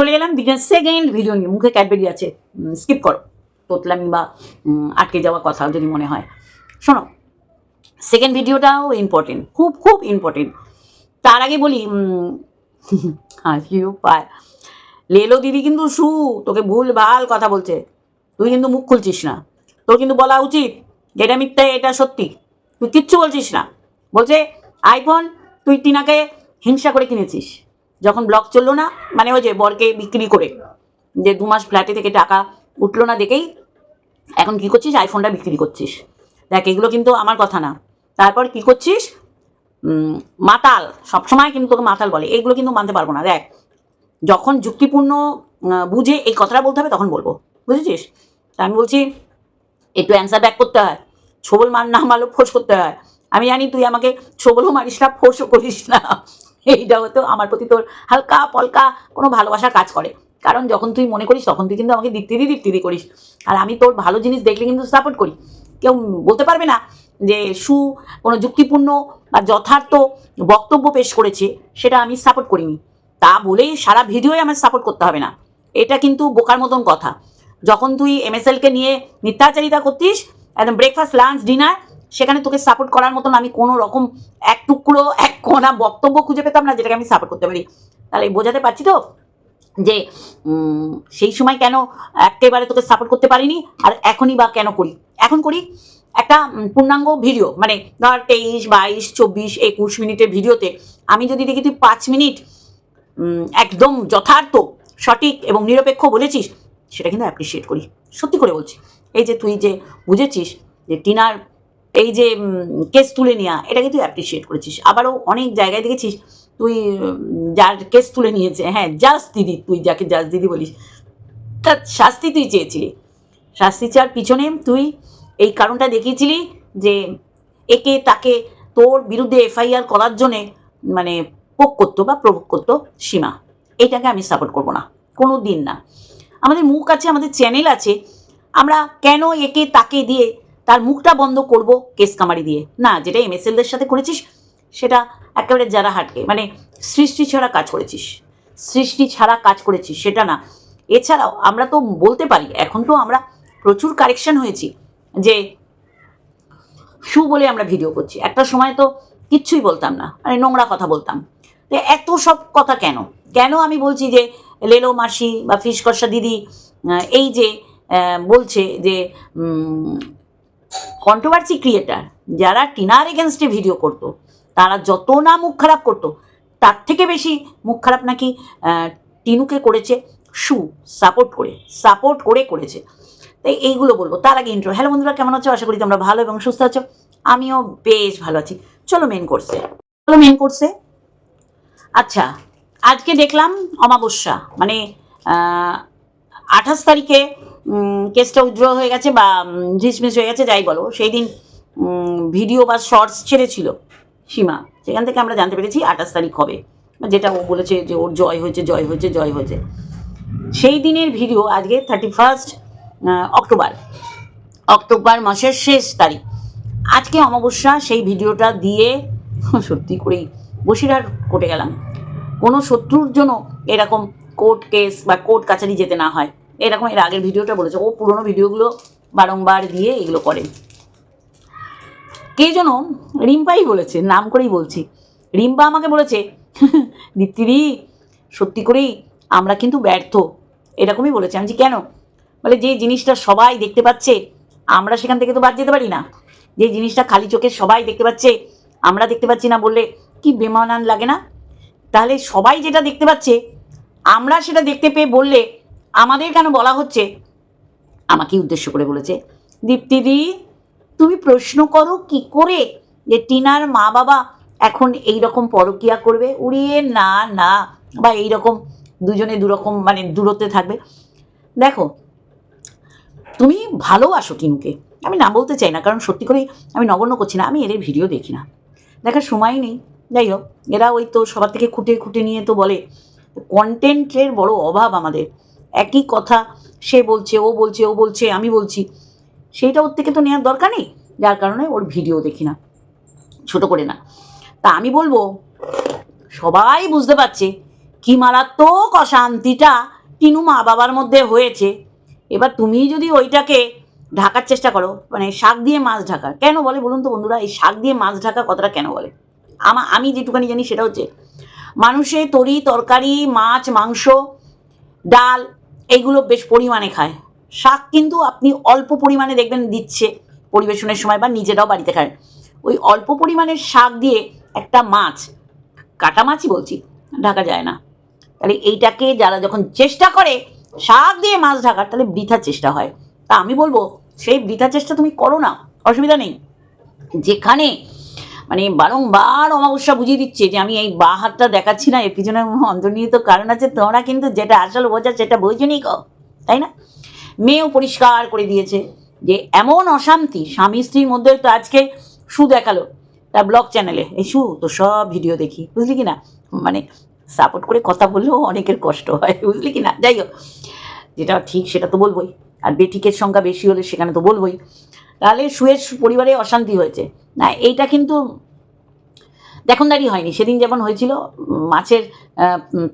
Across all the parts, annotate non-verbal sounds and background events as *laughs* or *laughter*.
চলে এলাম second video নিয়ে। মুখে ক্যাডবেরি আছে। স্কিপ করো। তোতলামি বা আটকে যাওয়া কথা যদি মনে হয়। শোনো সেকেন্ড ভিডিওটাও ইম্পর্টেন্ট খুব খুব ইম্পর্টেন্ট তার আগে বলি *laughs* লেলো দিদি কিন্তু সু, তোকে ভুল, ভালো কথা বলছে। তুই কিন্তু মুখ খুলছিস না। তোর কিন্তু বলা উচিত এটা মিথ্যে, এটা সত্যি। তুই কিচ্ছু বলছিস না। বলছে আইফোন তুই টিনাকে হিংসা করে কিনেছিস। যখন ব্লক চলল না মানে ওই যে বরকে বিক্রি করে, যে দু মাস ফ্ল্যাটে থেকে টাকা উঠল না দেখেই, এখন কি করছিস? আইফোনটা বিক্রি করছিস। দেখ, এগুলো কিন্তু আমার কথা না। তারপর কি করছিস? মাতাল, সবসময় কিন্তু তোকে মাতাল বলে। এইগুলো কিন্তু মানতে পারব না। দেখ, যখন যুক্তিপূর্ণ বুঝে এই কথাটা বলতে হবে, তখন বলব। বুঝেছিস? তা আমি বলছি, একটু অ্যান্সার ব্যাক করতে হয়। ছবল মার না মারলেও ফোর্স করতে হয়। আমি জানি তুই আমাকে ছবলও মারিস না ফোর্সও করিস না। এইটা হয়তো আমার প্রতি তোর হালকা পলকা কোনো ভালোবাসা কাজ করে। কারণ যখন তুই মনে করিস, তখন তুই কিন্তু আমাকে দিপ্তিদি দিপ্তিদি করিস। আর আমি তোর ভালো জিনিস দেখলে কিন্তু সাপোর্ট করি। কেউ বলতে পারবে না যে সু কোনো যুক্তিপূর্ণ বা যথার্থ বক্তব্য পেশ করেছে, সেটা আমি সাপোর্ট করিনি। তা বলেই সারা ভিডিওই আমার সাপোর্ট করতে হবে না। এটা কিন্তু বোকার মতন কথা। যখন তুই এমএসএলকে নিয়ে মিথ্যাচারিতা করতিস, একদম ব্রেকফাস্ট লাঞ্চ ডিনার সেখানে তোকে সাপোর্ট করার মতন আমি কোনো রকম এক টুকরো, এক কোনা বক্তব্য খুঁজে পেতাম না যেটাকে আমি সাপোর্ট করতে পারি। তাহলে বোঝাতে পারছি তো? যে সেই সময় কেন একেবারে তোকে সাপোর্ট করতে পারিনি আর এখনই বা কেন করি? এখন করি একটা পূর্ণাঙ্গ ভিডিও মানে ধর তেইশ, বাইশ, চব্বিশ, একুশ মিনিটের ভিডিওতে আমি যদি দেখি তুই পাঁচ মিনিট একদম যথার্থ, সঠিক এবং নিরপেক্ষ বলেছিস, সেটা কিন্তু অ্যাপ্রিসিয়েট করি। সত্যি করে বলছি। এই যে তুই যে বুঝেছিস যে টিনার এই যে কেস তুলে নেওয়া এটাকে তুই অ্যাপ্রিসিয়েট করেছিস। আবারও অনেক জায়গায় দেখেছিস, তুই যার কেস তুলে নিয়েছে হ্যাঁ জাস দিদি, তুই যাকে জাস দিদি বলিস তার শাস্তি তুই চেয়েছিলি। শাস্তি চাওয়ার পিছনে তুই এই কারণটা দেখিয়েছিলি যে, একে তাকে তোর বিরুদ্ধে এফআইআর করার জন্যে মানে পোক করতো বা প্রভোগ করতো সীমা, এটাকে আমি সাপোর্ট করব না কোনো দিন না। আমাদের মুখ আছে, আমাদের চ্যানেল আছে, আমরা কেন একে তাকে দিয়ে তার মুখটা বন্ধ করব কেস কামারি দিয়ে। না, যেটা এম এমএসএলদের সাথে করেছিস, সেটা একেবারে যারা হাটকে মানে সৃষ্টি ছাড়া কাজ করেছিস। সৃষ্টি ছাড়া কাজ করেছিস, সেটা না। এছাড়াও আমরা তো বলতে পারি, এখন তো আমরা প্রচুর কারেকশন হয়েছি, যে শু বলে আমরা ভিডিও করছি। একটা সময় তো কিচ্ছুই বলতাম না মানে নোংরা কথা বলতাম। তো এত সব কথা কেন? কেন আমি বলছি যে লেলো মাসি বা ফিস কষা দিদি এই যে বলছে যে কন্ট্রোভার্সি ক্রিয়েটার যারা টিনার এগেনস্টে ভিডিও করতো, তারা যত না মুখ খারাপ করতো, তার থেকে বেশি মুখ খারাপ নাকি টিনুকে করেছে শু সাপোর্ট করে সাপোর্ট করে করেছে। তাই এইগুলো বলব। তার আগে ইন্ট্রো হ্যালো বন্ধুরা, কেমন আছো? আশা করি তোমরা ভালো এবং সুস্থ আছো। আমিও বেশ ভালো আছি। চলো মেন কোর্সে চলো মেন কোর্সে আচ্ছা আজকে দেখলাম অমাবস্যা। মানে আঠাশ তারিখে কেসটা উজ্জ্ব হয়ে গেছে বা ঝিসমিস হয়ে গেছে, যাই বলো। সেই দিন ভিডিও বা শর্টস ছেড়েছিল সীমা। সেখান থেকে আমরা জানতে পেরেছি আঠাশ তারিখ হবে। যেটা ও বলেছে যে ওর জয় হয়েছে জয় হয়েছে জয় হয়েছে। সেই দিনের ভিডিও আজকে থার্টি ফার্স্ট অক্টোবর। অক্টোবর মাসের শেষ তারিখ। আজকে অমাবস্যা, সেই ভিডিওটা দিয়ে, *laughs* সত্যি করেই বসিরহাট কোর্টে গেলাম। কোনো শত্রুর জন্য এরকম কোর্ট কেস বা কোর্ট কাছারি যেতে না হয়। এরকম এর আগের ভিডিওটা বলেছে। ও পুরোনো ভিডিওগুলো বারংবার দিয়ে এগুলো করে। কে যেন রিম্পাই বলেছে নাম করেই বলছি। রিম্পা আমাকে বলেছে *laughs* দীপ্তিদি সত্যি করেই আমরা কিন্তু ব্যর্থ। এরকমই বলেছে। আমি বলছি, কেন? বলে যে জিনিসটা সবাই দেখতে পাচ্ছে আমরা সেখান থেকে তো বাদ যেতে পারি না। যে জিনিসটা খালি চোখে সবাই দেখতে পাচ্ছে আমরা দেখতে পাচ্ছি না বললে কি বেমানান লাগে না? তাহলে সবাই যেটা দেখতে পাচ্ছে আমরা সেটা দেখতে পেয়ে বললে আমাদের কেন বলা হচ্ছে? আমাকে উদ্দেশ্য করে বলেছে দীপ্তিদি তুমি প্রশ্ন করো কি করে যে টিনার মা বাবা এখন এই রকম পরকিয়া করবে? উড়িয়ে, না না, বা এই রকম দুজনে দুরকম মানে দূরত্বে থাকবে। দেখো, তুমি ভালোবাসো টিনুকে। আমি না বলতে চাই না, কারণ সত্যি করে আমি নগণ্য করছি না, আমি এদের ভিডিও দেখি না। দেখার সময় নেই। যাই হোক, এরা ওই তো সবার থেকে খুঁটে খুঁটে নিয়ে তো বলে। কন্টেন্টের বড় অভাব আমাদের। একই কথা সে বলছে, ও বলছে ও বলছে, আমি বলছি। সেইটা ওর থেকে তো নেওয়ার দরকার নেই। যার কারণে ওর ভিডিও দেখি না। ছোট করে না। তা আমি বলব, সবাই বুঝতে পারছে কি মারাত্মক অশান্তিটা টিনু মা বাবার মধ্যে হয়েছে। এবার তুমি যদি ওইটাকে ঢাকার চেষ্টা করো মানে শাক দিয়ে মাছ ঢাকা, কেন বলে বলুন তো বন্ধুরা, এই শাক দিয়ে মাছ ঢাকা কথাটা কেন বলে? আমা আমি যেটুকানি জানি সেটা হচ্ছে, মানুষে তরি তরকারি, মাছ, মাংস, ডাল এইগুলো বেশ পরিমাণে খায়। শাক কিন্তু আপনি অল্প পরিমাণে দেখবেন দিচ্ছে পরিবেশনের সময় বা নিজেরাও বাড়িতে খায়। ওই অল্প পরিমাণের শাক দিয়ে একটা মাছ, কাটা মাছই বলছি, ঢাকা যায় না। তাহলে এইটাকে যারা যখন চেষ্টা করে শাক দিয়ে মাছ ঢাকার, তাহলে বৃথা চেষ্টা হয়। তা আমি বলব, সেই বৃথা চেষ্টা তুমি করো না, অসুবিধা নেই। যেখানে মানে বারংবার অমাবস্যা বুঝিয়ে দিচ্ছে যে আমি এই বা হাতটা দেখাচ্ছি না, এর পিছনে অন্তর্নিহিত কারণ আছে। তোমরা কিন্তু যেটা আসল বোঝা সেটা বোঝনি কো তাই না? মেয়েও পরিষ্কার করে দিয়েছে যে এমন অশান্তি স্বামী স্ত্রীর মধ্যে তো আজকে সু দেখাল তার ব্লগ চ্যানেলে। এই সু, তো সব ভিডিও দেখি, বুঝলি কি না? মানে সাপোর্ট করে কথা বললেও অনেকের কষ্ট হয়, বুঝলি কি না? যাই হোক, যেটা ঠিক সেটা তো বলবোই। আর বেঠিকের সংখ্যা বেশি হলে সেখানে তো বলবোই। তাহলে শুয়ের পরিবারে অশান্তি হয়েছে। না, এইটা কিন্তু দেখনদারি হয়নি। সেদিন যেমন হয়েছিল, মাছের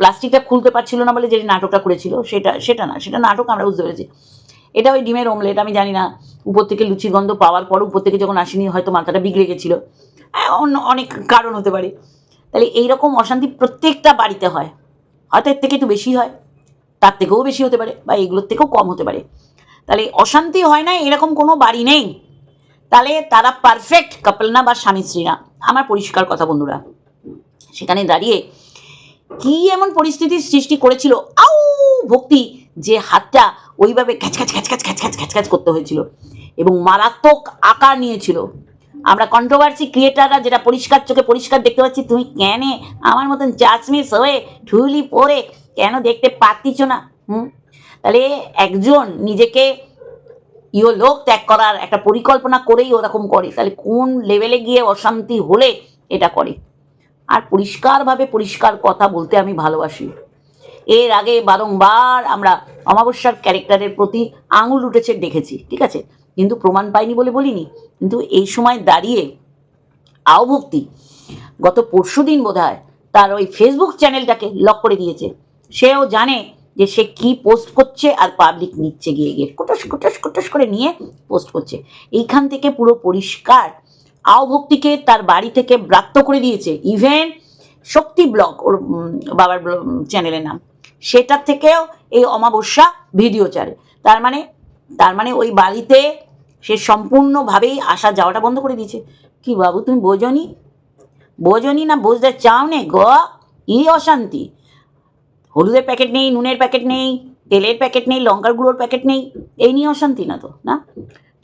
প্লাস্টিকটা খুলতে পারছিল না বলে যে নাটকটা করেছিল, সেটা সেটা না, সেটা নাটক আমরা বুঝতে পেরেছি। এটা ওই ডিমের অমলেট আমি জানি না, উপর থেকে লুচির গন্ধ পাওয়ার পর উপর থেকে যখন আসেনি, হয়তো মাথাটা বিগড়ে গেছিল। অন্য, অনেক কারণ হতে পারে। তাহলে এইরকম অশান্তি প্রত্যেকটা বাড়িতে হয়। হয়তো এর থেকে একটু বেশি হয়, তার থেকেও বেশি হতে পারে বা এগুলোর থেকেও কম হতে পারে। তাহলে অশান্তি হয় না, এরকম কোনো বাড়ি নেই। তাহলে তারা পারফেক্ট কাপল না বা স্বামী স্ত্রী না আমার পরিষ্কার কথা বন্ধুরা, সেখানে দাঁড়িয়ে কি এমন পরিস্থিতির সৃষ্টি করেছিল? আউ, ভক্তি, যে হাতটা ওইভাবে খ্যাচ খ্যাচ খ্যাচ খ্যাচ খ্যাচ খ্যাচ খ্যাচ খ্যাচ করতে হয়েছিল এবং মারাত্মক আকার নিয়েছিল। আমরা কন্ট্রোভার্সি ক্রিয়েটাররা যেটা পরিষ্কার চোখে পরিষ্কার দেখতে পাচ্ছি, তুমি কেন? আমার মতন চাচমিস হয়ে ঠুলি পরে কেন দেখতে পাচ্ছিস না? হুম? তাহলে একজন নিজেকে ইও লোক ত্যাগ করার একটা পরিকল্পনা করেই ওরকম করে। তাহলে কোন লেভেলে গিয়ে অশান্তি হলে এটা করে? আর পরিষ্কারভাবে পরিষ্কার কথা বলতে আমি ভালোবাসি। এর আগে বারংবার আমরা অমাবস্যার ক্যারেক্টারের প্রতি আঙুল উঠেছে, দেখেছি, ঠিক আছে? কিন্তু প্রমাণ পাইনি বলে বলিনি। কিন্তু এই সময় দাঁড়িয়ে আওভক্তি গত পরশু দিন বোধ হয় তার ওই ফেসবুক চ্যানেলটাকে লক করে দিয়েছে। সেও জানে যে সে কি পোস্ট করছে আর পাবলিক নিচ্ছে গিয়ে গিয়ে। কুটস কুটস কুটস করে নিয়ে পোস্ট করছে। এইখান থেকে পুরো পরিষ্কার আওভক্তিকে তার বাড়ি থেকে ব্রাত্য করে দিয়েছে। ইভেন শক্তি ব্লগ, ওর বাবার চ্যানেলের নাম। সেটার থেকেও এই অমাবস্যা ভিডিও চালে। তার মানে তার মানে ওই বাড়িতে সে সম্পূর্ণভাবেই আসা যাওয়াটা বন্ধ করে দিয়েছে। কি বাবু, তুমি বোঝনি? বোঝনি না, বুঝতে চাও নে গ? ই অশান্তি? হলুদের প্যাকেট নেই, নুনের প্যাকেট নেই, তেলের প্যাকেট নেই, লঙ্কার গুঁড়োর প্যাকেট নেই, এই নিয়ে অশান্তি না তো, না?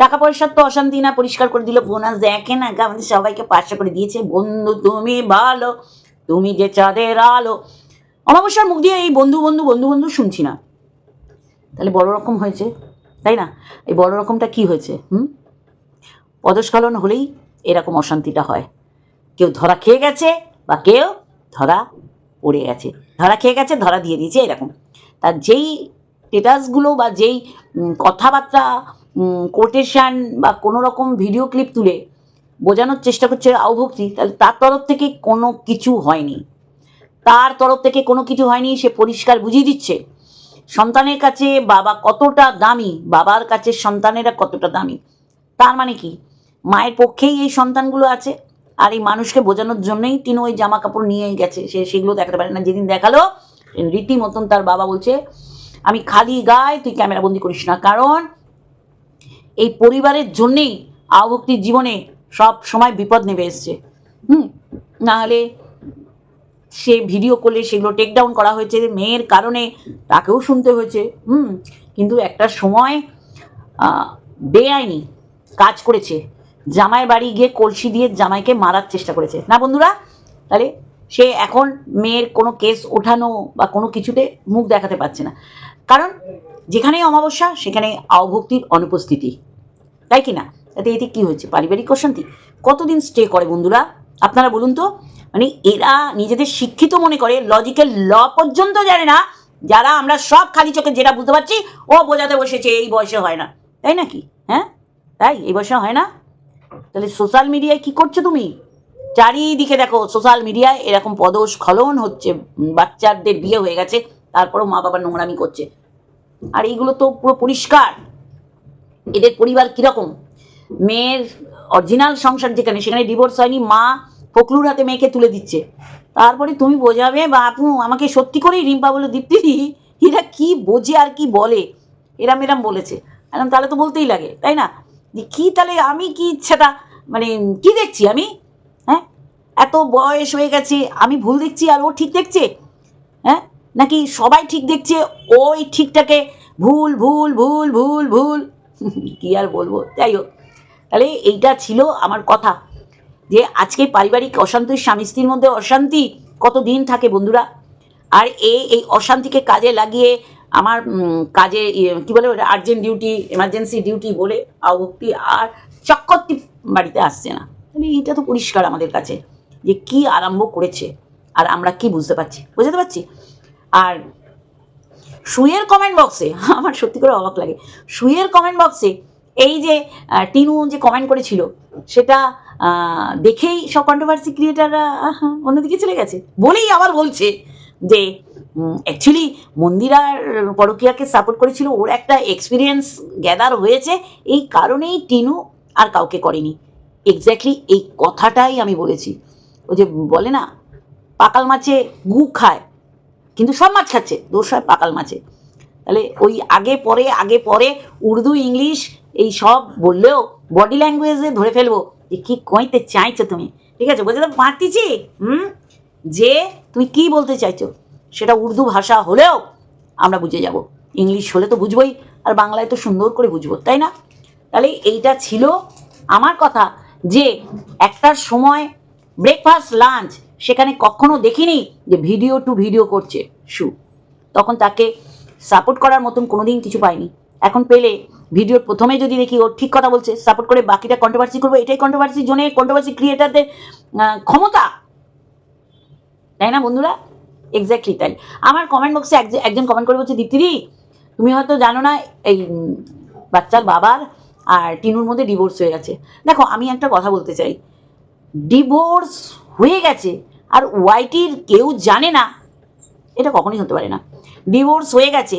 টাকা পয়সার তো অশান্তি না, পরিষ্কার করে দিল বোনাস দেখে না আমাদের সবাইকে পাঁচশো করে দিয়েছে, বন্ধু, তুমি ভালো, তুমি যে চাঁদের আলো। অমাবস্যার মুখ দিয়ে এই বন্ধু বন্ধু বন্ধু বন্ধু শুনছি না। তাহলে বড় রকম হয়েছে, তাই না? এই বড় রকমটা কি হয়েছে, হুম? পদস্খলন হলেই এরকম অশান্তিটা হয়। কেউ ধরা খেয়ে গেছে বা কেউ ধরা পড়ে গেছে। ধরা খেয়ে গেছে, ধরা দিয়ে দিয়েছে, এরকম। তার যেই স্টেটাসগুলো বা যেই কথাবার্তা কোটেশান বা কোনো রকম ভিডিও ক্লিপ তুলে বোঝানোর চেষ্টা করছে আউভক্তি তাহলে তার তরফ থেকে কোনো কিছু হয়নি। তার তরফ থেকে কোনো কিছু হয়নি, সে পরিষ্কার বুঝিয়ে দিচ্ছে। সন্তানের কাছে বাবা কতটা দামি, বাবার কাছে সন্তানেরা কতটা দামি। তার মানে কি? মায়ের পক্ষেই এই সন্তানগুলো আছে। আর এই মানুষকে বোঝানোর জন্যই তিনি ওই জামা কাপড় নিয়ে গেছে। সে সেগুলো দেখাতে পারে না। যেদিন দেখাল, রীতিমতন তার বাবা বলছে, আমি খালি গায়ে তুই ক্যামেরা বন্দি করিস না। কারণ এই পরিবারের জন্যেই আভক্তির জীবনে সব সময় বিপদ নেমে এসছে। হুম নাহলে সে ভিডিও করলে সেগুলো টেক ডাউন করা হয়েছে। মেয়ের কারণে তাকেও শুনতে হয়েছে। হুম, কিন্তু একটা সময় বেআইনি কাজ করেছে। জামাইয়ের বাড়ি গিয়ে কলসি দিয়ে জামাইকে মারার চেষ্টা করেছে। না বন্ধুরা, তাহলে সে এখন মেয়ের কোনো কেস ওঠানো বা কোনো কিছুতে মুখ দেখাতে পারছে না। কারণ যেখানেই অমাবস্যা সেখানে অভক্তির অনুপস্থিতি। তাই কি না? তাতে এতে কী হয়েছে? পারিবারিক অশান্তি? কতদিন স্টে করে বন্ধুরা? আপনারা বলুন তো মানে এরা নিজেদের শিক্ষিত মনে করে লজিক্যাল ল পর্যন্ত জানে না, যারা আমরা সব খালি চোখে যেটা বুঝতে পারছি, ও বোঝাতে বসেছে, এই বয়সে হয় না। তাই নাকি? হ্যাঁ? তাই? এই বয়সে হয় না? তাহলে সোশ্যাল মিডিয়ায় কি করছ তুমি? চারিদিকে দেখো সোশ্যাল মিডিয়ায় এরকম পদস্খলন হচ্ছে বাচ্চাদের বিয়ে হয়ে গেছে, তারপরেও মা বাবা নোংরামি করছে। আর এইগুলো তো পুরো পরিষ্কার। এদের পরিবার কীরকম? মেয়ের অরিজিনাল সংসার যেখানে, সেখানে ডিভোর্স হয়নি, মা ফকলুর হাতে মেয়েকে তুলে দিচ্ছে। তারপরে তুমি বোঝাবে, বাপু, আমাকে সত্যি করেই রিম্পা বলে, দীপ্তি, এরা কি বোঝে আর কি বলে? এরাম এরাম বলেছে। এরম তাহলে তো বলতেই লাগে, তাই না? যে কী তাহলে আমি কি ইচ্ছাটা মানে কি দেখছি আমি? হ্যাঁ? এত বয়স হয়ে গেছে, আমি ভুল দেখছি আর ও ঠিক দেখছে? হ্যাঁ? নাকি সবাই ঠিক দেখছে, ওই ঠিকটাকে ভুল ভুল ভুল ভুল ভুল? *laughs* কি আর বলব? যাই হোক, তাহলে এইটা ছিল আমার কথা। যে আজকে পারিবারিক অশান্তির স্বামী স্ত্রীর মধ্যে অশান্তি কত দিন থাকে বন্ধুরা? আর এ এই অশান্তিকে কাজে লাগিয়ে আমার কাজে ইয়ে, কি বলে ওটা আর্জেন্ট ডিউটি এমার্জেন্সি ডিউটি বলে আভক্তি আর চক্করটি বাড়িতে আসছে না। তাহলে এইটা তো পরিষ্কার আমাদের কাছে যে কি আরম্ভ করেছে আর আমরা কি বুঝতে পারছি। বুঝতে পারছি? আর সুয়ের কমেন্ট বক্সে *laughs* আমার সত্যি করে অবাক লাগে। সুয়ের কমেন্ট বক্সে এই যে টিনু যে কমেন্ট করেছিল সেটা দেখেই সব কন্ট্রোভার্সি ক্রিয়েটাররা অন্যদিকে চলে গেছে। বলেই আবার বলছে যে অ্যাকচুয়ালি মন্দিরার পরকিয়াকে সাপোর্ট করেছিল, ওর একটা এক্সপিরিয়েন্স গ্যাদার হয়েছে, এই কারণেই টিনু আর কাউকে করেনি। এক্স্যাক্টলি এই কথাটাই আমি বলেছি। ও যে বলে না, পাকাল মাছে গু খায়, কিন্তু সব মাছ খাচ্ছে, দোষ হয় পাকাল মাছে। তাহলে ওই আগে পরে আগে পরে উর্দু, ইংলিশ এই সব বললেও বডি ল্যাঙ্গুয়েজে ধরে ফেলব যে কী কইতে চাইছো তুমি? ঠিক আছে বুঝতে তো পারতেছি হুম? যে তুমি কি বলতে চাইছো? সেটা উর্দু ভাষা হলেও আমরা বুঝে যাব। ইংলিশ হলে তো বুঝবোই, আর বাংলায় তো সুন্দর করে বুঝব, তাই না? তাহলে এইটা ছিল আমার কথা যে একটার সময় ব্রেকফাস্ট লাঞ্চ সেখানে কখনো দেখিনি যে ভিডিও টু ভিডিও করছে শু তখন তাকে সাপোর্ট করার মতন কোনো দিন কিছু পাইনি। এখন পেলে ভিডিওর প্রথমে যদি দেখি ও ঠিক কথা বলছে সাপোর্ট করে বাকিটা কন্ট্রোভার্সি করব, এটাই কন্ট্রোভার্সি জোনে কন্ট্রোভার্সি ক্রিয়েটারদের ক্ষমতা। তাই না বন্ধুরা? এক্স্যাক্টলি তাই। আমার কমেন্ট বক্সে একজন কমেন্ট করে বলছে দীপ্তিদি তুমি হয়তো জানো না, এই বাচ্চার বাবার আর টিনুর মধ্যে ডিভোর্স হয়ে গেছে। দেখো, আমি একটা কথা বলতে চাই। ডিভোর্স হয়ে গেছে, আর ওয়াইটির কেউ জানে না, এটা কখনোই হতে পারে না। ডিভোর্স হয়ে গেছে,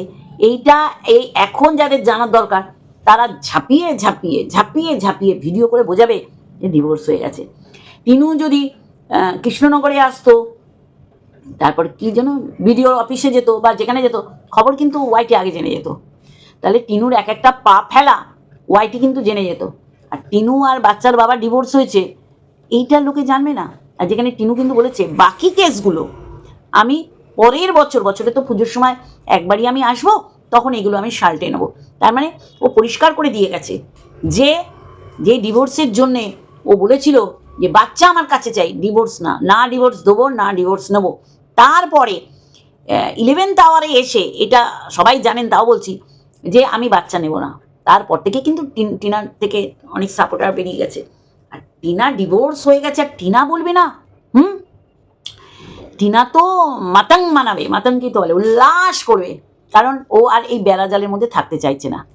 এইটা, এই এখন যাদের জানার দরকার, তারা ঝাঁপিয়ে ঝাঁপিয়ে ঝাঁপিয়ে ঝাঁপিয়ে ভিডিও করে বোঝাবে যে ডিভোর্স হয়ে গেছে। টিনু যদি কৃষ্ণনগরে আসতো তারপর কি যেন ভিডিও অফিসে যেত বা যেখানে যেত, খবর কিন্তু ওয়াইটি আগে জেনে যেত। তাহলে টিনুর এক একটা পা ফেলা ওয়াইটি কিন্তু জেনে যেত। আর টিনু আর বাচ্চার বাবা ডিভোর্স হয়েছে, এইটা লোকে জানবে না। আর যেখানে টিনু কিন্তু বলেছে, বাকি কেসগুলো আমি পরের বছর, বছরে তো পুজোর সময় একবারই আমি আসব, তখন এগুলো আমি সাল্টে নেব। তার মানে ও পরিষ্কার করে দিয়ে গেছে যে যে ডিভোর্সের জন্যে ও বলেছিল যে বাচ্চা আমার কাছে চাই ডিভোর্স না না ডিভোর্স দেবো, না ডিভোর্স নেব। তারপরে ইলেভেন্থ আওয়ারে এসে, এটা সবাই জানেন, তাও বলছি, যে আমি বাচ্চা নেব না। তারপর থেকে কিন্তু টিন- টিনার থেকে অনেক সাপোর্টার বেরিয়ে গেছে। আর টিনা ডিভোর্স হয়ে গেছে, আর টিনা বলবে না। হুম? টিনা তো মাতাং মানাবে মাতাং কি তো বলে, উল্লাস করবে। কারণ ও আর এই বেড়া জালের মধ্যে থাকতে চাইছে না।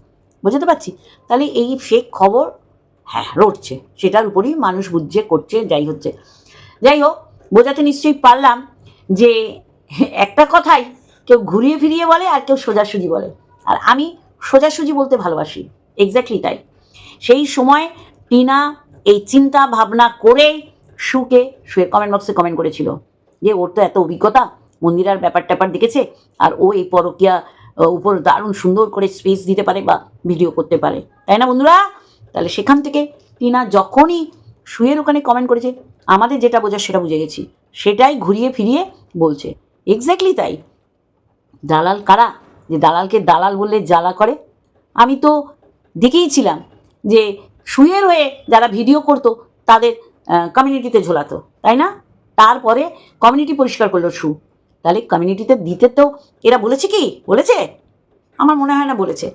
বুঝতে পারছি? তাহলে এই ফেক খবর হ্যাঁ রটছে সেটার উপরই মানুষ বুঝছে, করছে, যাই হচ্ছে। যাই হোক, বোঝাতে নিশ্চয়ই পারলাম যে একটা কথাই কেউ ঘুরিয়ে ফিরিয়ে বলে আর কেউ সোজাসুজি বলে। আর আমি সোজাসুজি বলতে ভালোবাসি। এক্স্যাক্টলি তাই। সেই সময় টিনা এই চিন্তা ভাবনা করেই সুকে সুয়ের কমেন্ট বক্সে কমেন্ট করেছিল যে, ওর তো এত অভিজ্ঞতা। মন্দিরার ব্যাপার ট্যাপার দেখেছে আর ও এই পরকিয়া উপর দারুণ সুন্দর করে স্পেস দিতে পারে বা ভিডিও করতে পারে। তাই না বন্ধুরা? তাহলে সেখান থেকে টিনা যখনই সুয়ের ওখানে কমেন্ট করেছে, আমাদের যেটা বোঝার সেটা বুঝে গেছি। সেটাই ঘুরিয়ে ফিরিয়ে বলছে। এক্স্যাক্টলি তাই। দালাল কারা? যে দালালকে দালাল বললে জ্বালা করে? আমি তো দেখেইছিলাম যে সুয়ের হয়ে যারা ভিডিও করতো, তাদের কমিউনিটিতে ঝোলাতো, তাই না? তারপরে কমিউনিটি পরিষ্কার করল সু। তাহলে কমিউনিটিতে দিতে তো এরা বলেছে কি? বলেছে? আমার মনে হয় না বলেছে।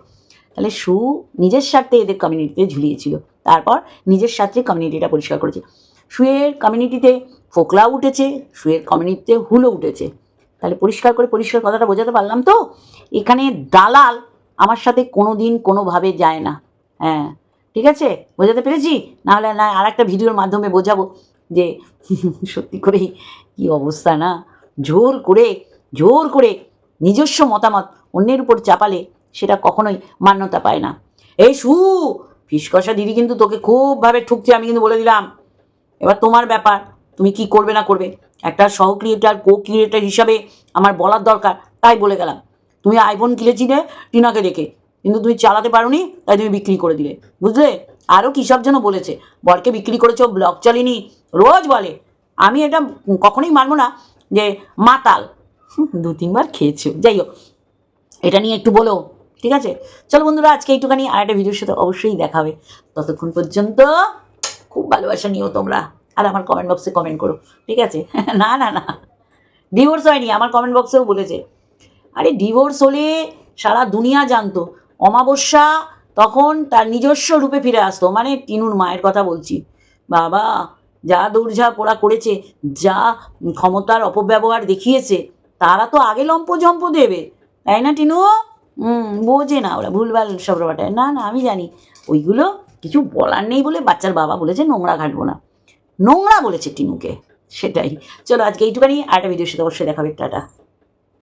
তাহলে সু নিজের স্বার্থে এদের কমিউনিটিতে ঝুলিয়েছিল। তারপর নিজের স্বার্থে কমিউনিটিটা পরিষ্কার করেছে। সুয়ের কমিউনিটিতে ফোকলা উঠেছে, সুয়ের কমিউনিটিতে হুলো উঠেছে। তাহলে পরিষ্কার করে পরিষ্কার কথাটা বোঝাতে পারলাম তো? এখানে দালাল আমার সাথে কোনো দিন কোনোভাবে যায় না। হ্যাঁ ঠিক আছে? বোঝাতে পেরেছি? নাহলে না আর একটা ভিডিওর মাধ্যমে বোঝাবো যে *laughs* সত্যি করেই কি অবস্থা না? জোর করে জোর করে নিজস্ব মতামত অন্যের উপর চাপালে সেটা কখনোই মান্যতা পায় না। এই সু ফিসকষা দিদি কিন্তু তোকে খুবভাবে ঠুকছে, আমি কিন্তু বলে দিলাম। এবার তোমার ব্যাপার, তুমি কি করবে না করবে? একটা সহ ক্রিয়েটার কো ক্রিয়েটার হিসাবে আমার বলার দরকার, তাই বলে গেলাম। তুমি আইফোন কিনেছিলে টিনাকে দেখে, কিন্তু তুমি চালাতে পারোনি, তাই তুমি বিক্রি করে দিলে। বুঝলে? আরও কী সব যেন বলেছে। বরকে বিক্রি করেছ ব্লগ চালিনি, রোজ বলে। আমি এটা কখনোই মানবো না যে মাতাল। দু তিনবার খেয়েছো। যাই হোক, এটা নিয়ে একটু বলো। ঠিক আছে? চলো বন্ধুরা, আজকে এইটুখানি আর একটা ভিডিওর সাথে অবশ্যই দেখাবে ততক্ষণ পর্যন্ত খুব ভালোবাসা নিও তোমরা। আর আমার কমেন্ট বক্সে কমেন্ট করো, ঠিক আছে? *laughs* না না না। ডিভোর্স হয়নি, আমার কমেন্ট বক্সেও বলেছে। আরে ডিভোর্স হলে সারা দুনিয়া জানতো। অমাবস্যা তখন তার নিজস্ব রূপে ফিরে আসতো। মানে টিনুর মায়ের কথা বলছি। বাবা, যা দৌড়ঝাঁপ ওরা করেছে, যা ক্ষমতার অপব্যবহার দেখিয়েছে, তারা তো আগে লম্প জম্প দেবে। তাই না, টিনু? বোঝে না ওরা, ভুলভাল সব রবাটায় না না, আমি জানি। ওইগুলো কিছু বলার নেই বলে বাচ্চার বাবা বলেছে, নোংরা ঘাটবো না। নোংরা বলেছে টিনুকে, সেটাই। চলো আজকে এইটুখানি, আর একটা ভিডিওর সাথে অবশ্যই দেখাবে টাটা।